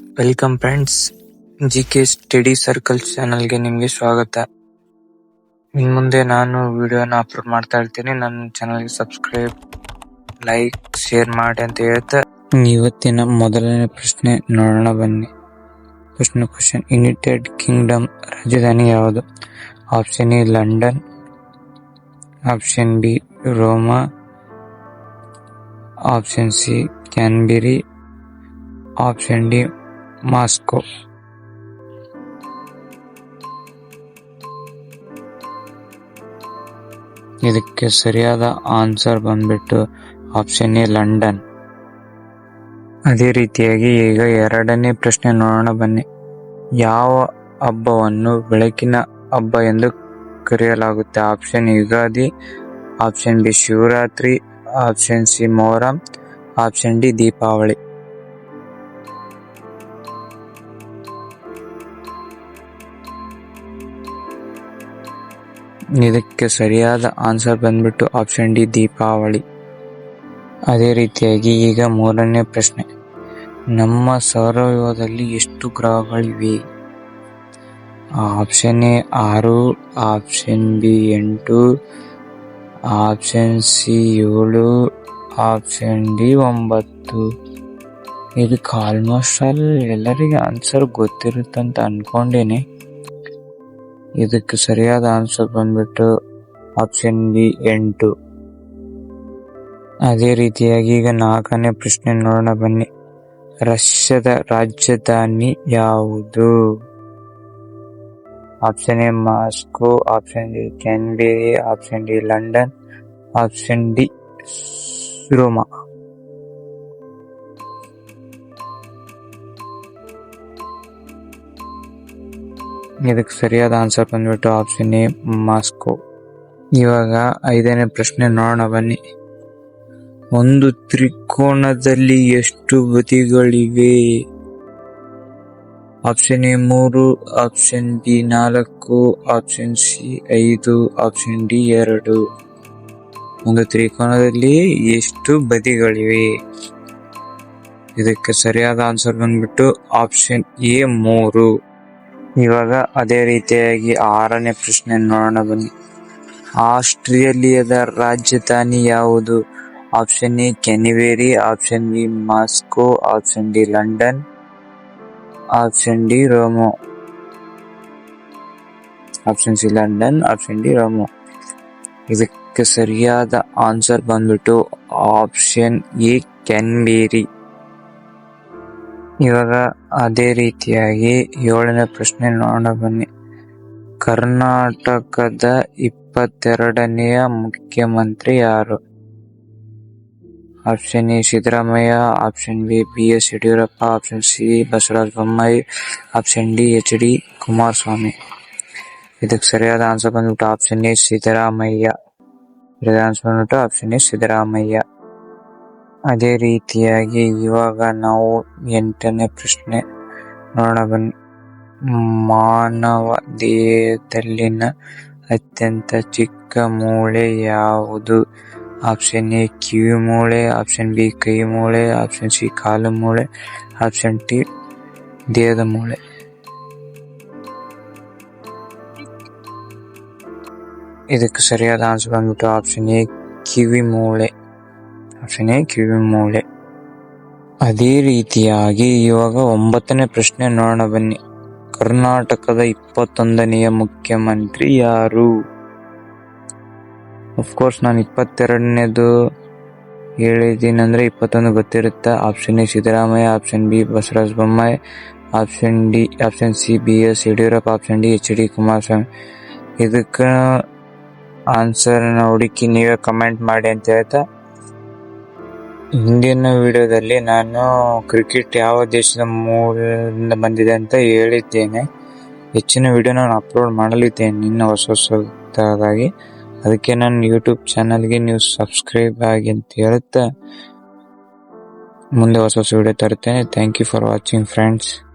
Welcome friends G K study circle ಚಾನಲ್ಗೆ ನಿಮಗೆ ಸ್ವಾಗತ. ಇನ್ ಮುಂದೆ ನಾನು ವಿಡಿಯೋನ ಅಪ್ಲೋಡ್ ಮಾಡ್ತಾ ಇರ್ತೀನಿ. ನನ್ನ ಚಾನಲ್ಗೆ ಸಬ್ಸ್ಕ್ರೈಬ್ ಲೈಕ್ ಶೇರ್ ಮಾಡಿ ಅಂತ ಹೇಳ್ತಾ ಇವತ್ತಿನ ಮೊದಲನೇ ಪ್ರಶ್ನೆ ನೋಡೋಣ ಬನ್ನಿ. ಪ್ರಶ್ನೆ ಕ್ವಶನ್ ಯುನೈಟೆಡ್ ಕಿಂಗ್ಡಮ್ ರಾಜಧಾನಿ ಯಾವುದು? Option A London option B Roma option C Canberra option D Moscow. ಇದಕ್ಕೆ ಸರಿಯಾದ ಆನ್ಸರ್ ಬಂದ್ಬಿಟ್ಟು ಆಪ್ಷನ್ ಎ, ಲಂಡನ್. ಅದೇ ರೀತಿಯಾಗಿ ಈಗ ಎರಡನೇ ಪ್ರಶ್ನೆ ನೋಡೋಣ ಬನ್ನಿ. ಯಾವ ಹಬ್ಬವನ್ನು ಬೆಳಕಿನ ಹಬ್ಬ ಎಂದು ಕರೆಯಲಾಗುತ್ತೆ? Option Ugadi, option B, Shivaratri, option C, Muharram, option D, Deepavali. ಇದಕ್ಕೆ ಸರಿಯಾದ ಆನ್ಸರ್ ಬಂದ್ಬಿಟ್ಟು ಆಪ್ಷನ್ ಡಿ ದೀಪಾವಳಿ. ಅದೇ ರೀತಿಯಾಗಿ ಈಗ ಮೂರನೇ ಪ್ರಶ್ನೆ. ನಮ್ಮ ಸೌರವ್ಯೂಹದಲ್ಲಿ ಎಷ್ಟು ಗ್ರಹಗಳಿವೆ? ಆಪ್ಷನ್ ಎ ಆರು ಆಪ್ಷನ್ ಬಿ ಎಂಟು ಆಪ್ಷನ್ ಸಿ ಏಳು ಆಪ್ಷನ್ ಡಿ ಒಂಬತ್ತು. ಇದಕ್ಕೆ ಆಲ್ಮೋಸ್ಟ್ ಆಲ್ ಎಲ್ಲರಿಗೆ ಆನ್ಸರ್ ಗೊತ್ತಿರುತ್ತಂತ ಅನ್ಕೊಂಡೇನೆ. ಇದಕ್ಕೆ ಸರಿಯಾದ ಆನ್ಸರ್ ಬಂದ್ಬಿಟ್ಟು ಆಪ್ಷನ್ ಬಿ ಎಂಟು. ಅದೇ ರೀತಿಯಾಗಿ ಈಗ ನಾಲ್ಕನೇ ಪ್ರಶ್ನೆ ನೋಡೋಣ ಬನ್ನಿ. ರಷ್ಯಾದ ರಾಜಧಾನಿ ಯಾವುದು? Option A Moscow option D Canberra option D London option D Roma. ಇದಕ್ಕೆ ಸರಿಯಾದ ಆನ್ಸರ್ ಬಂದ್ಬಿಟ್ಟು ಆಪ್ಷನ್ ಎ ಮಾಸ್ಕೋ ಇವಾಗ ಐದನೇ ಪ್ರಶ್ನೆ ನೋಡೋಣ, ಬನ್ನಿ. ಒಂದು ತ್ರಿಕೋನದಲ್ಲಿ ಎಷ್ಟು ಬದಿಗಳಿವೆ? ಆಪ್ಷನ್ ಎ ಮೂರು ಆಪ್ಷನ್ ಬಿ ನಾಲ್ಕು ಆಪ್ಷನ್ ಸಿ ಐದು ಆಪ್ಷನ್ ಡಿ ಎರಡು. ಒಂದು ತ್ರಿಕೋನದಲ್ಲಿ ಎಷ್ಟು ಬದಿಗಳಿವೆ? ಇದಕ್ಕೆ ಸರಿಯಾದ ಆನ್ಸರ್ ಬಂದ್ಬಿಟ್ಟು ಆಪ್ಷನ್ ಎ ಮೂರು. ಇವಾಗ ಅದೇ ರೀತಿಯಾಗಿ ಆರನೇ ಪ್ರಶ್ನೆ ನೋಡೋಣ ಬನ್ನಿ. ಆಸ್ಟ್ರೇಲಿಯಾದ ರಾಜಧಾನಿ ಯಾವುದು? Option A, Canberra, option B, Moscow, option D, London, option D, Roma. Option C, London, option D, Roma. ಇದಕ್ಕೆ ಸರಿಯಾದ ಆನ್ಸರ್ ಬಂದ್ಬಿಟ್ಟು ಆಪ್ಷನ್ ಎ ಕೆನ್ಬೇರಿ ಇವಾಗ ಅದೇ ರೀತಿಯಾಗಿ ಏಳನೇ ಪ್ರಶ್ನೆ ನೋಡೋಣ ಬನ್ನಿ. ಕರ್ನಾಟಕದ ಇಪ್ಪತ್ತೆರಡನೆಯ ಮುಖ್ಯಮಂತ್ರಿ ಯಾರು? Option A Siddaramaiah, option B B S Yediyurappa, option C Basavaraj Bommai, option D H D Kumaraswamy. ಇದಕ್ಕೆ ಸರಿಯಾದ ಆನ್ಸರ್ ಬಂದ್ಬಿಟ್ಟು ಆಪ್ಷನ್ ಎ ಸಿದ್ದರಾಮಯ್ಯ. ಸರಿಯಾದ ಆನ್ಸರ್ ಬಂದ್ಬಿಟ್ಟು ಆಪ್ಷನ್ ಎ ಸಿದ್ದರಾಮಯ್ಯ. ಅದೇ ರೀತಿಯಾಗಿ ಇವಾಗ ನಾವು ಎಂಟನೇ ಪ್ರಶ್ನೆ ನೋಡೋಣ ಬನ್ನಿ ಮಾನವ ದೇಹದಲ್ಲಿನ ಅತ್ಯಂತ ಚಿಕ್ಕ ಮೂಳೆ ಯಾವುದು? ಆಪ್ಷನ್ ಎ ಕಿವಿ ಮೂಳೆ ಆಪ್ಷನ್ ಬಿ ಕೈ ಮೂಳೆ ಆಪ್ಷನ್ ಸಿ ಕಾಲು ಮೂಳೆ ಆಪ್ಷನ್ ಟಿ ದೇಹದ ಮೂಳೆ. ಇದಕ್ಕೆ ಸರಿಯಾದ ಆನ್ಸರ್ ಬಂದ್ಬಿಟ್ಟು ಆಪ್ಷನ್ ಎ ಕಿವಿ ಮೂಳೆ. ಆಪ್ಷನ್ ಎ ಕಿವಿ ಮೂಳೆ ಅದೇ ರೀತಿಯಾಗಿ ಇವಾಗ ಒಂಬತ್ತನೇ ಪ್ರಶ್ನೆ ನೋಡೋಣ ಬನ್ನಿ. ಕರ್ನಾಟಕದ ಇಪ್ಪತ್ತೊಂದನೆಯ ಮುಖ್ಯಮಂತ್ರಿ ಯಾರು? ಅಫ್ಕೋರ್ಸ್ ನಾನು ಇಪ್ಪತ್ತೆರಡನೇದು ಹೇಳಿದ್ದೀನಿ ಅಂದ್ರೆ ಇಪ್ಪತ್ತೊಂದು ಗೊತ್ತಿರುತ್ತೆ. Option A Siddaramaiah option B Basavaraj Bommai option D option C B S Yediyurappa option D H D Kumaraswamy. ಇದಕ್ಕೆ ಆನ್ಸರ್ನ ಹುಡುಕಿ ನೀವೇ ಕಮೆಂಟ್ ಮಾಡಿ ಅಂತ ಹೇಳ್ತಾ ಹಿಂದಿನ ವಿಡಿಯೋದಲ್ಲಿ ನಾನು ಕ್ರಿಕೆಟ್ ಯಾವ ದೇಶದ ಮೂಲದಿಂದ ಬಂದಿದೆ ಅಂತ ಹೇಳಿದ್ದೇನೆ. ಹೆಚ್ಚಿನ ವಿಡಿಯೋ ನಾನು ಅಪ್ಲೋಡ್ ಮಾಡಲಿದ್ದೇನೆ ಇನ್ನು ಹೊಸ ಹೊಸದಾಗಿ. ಅದಕ್ಕೆ ನಾನು ಯೂಟ್ಯೂಬ್ ಚಾನಲ್ಗೆ ನೀವು ಸಬ್ಸ್ಕ್ರೈಬ್ ಆಗಿ ಅಂತ ಹೇಳುತ್ತಾ. ಮುಂದೆ ಹೊಸ ಹೊಸ ವಿಡಿಯೋ ತರುತ್ತೇನೆ. Thank you for watching friends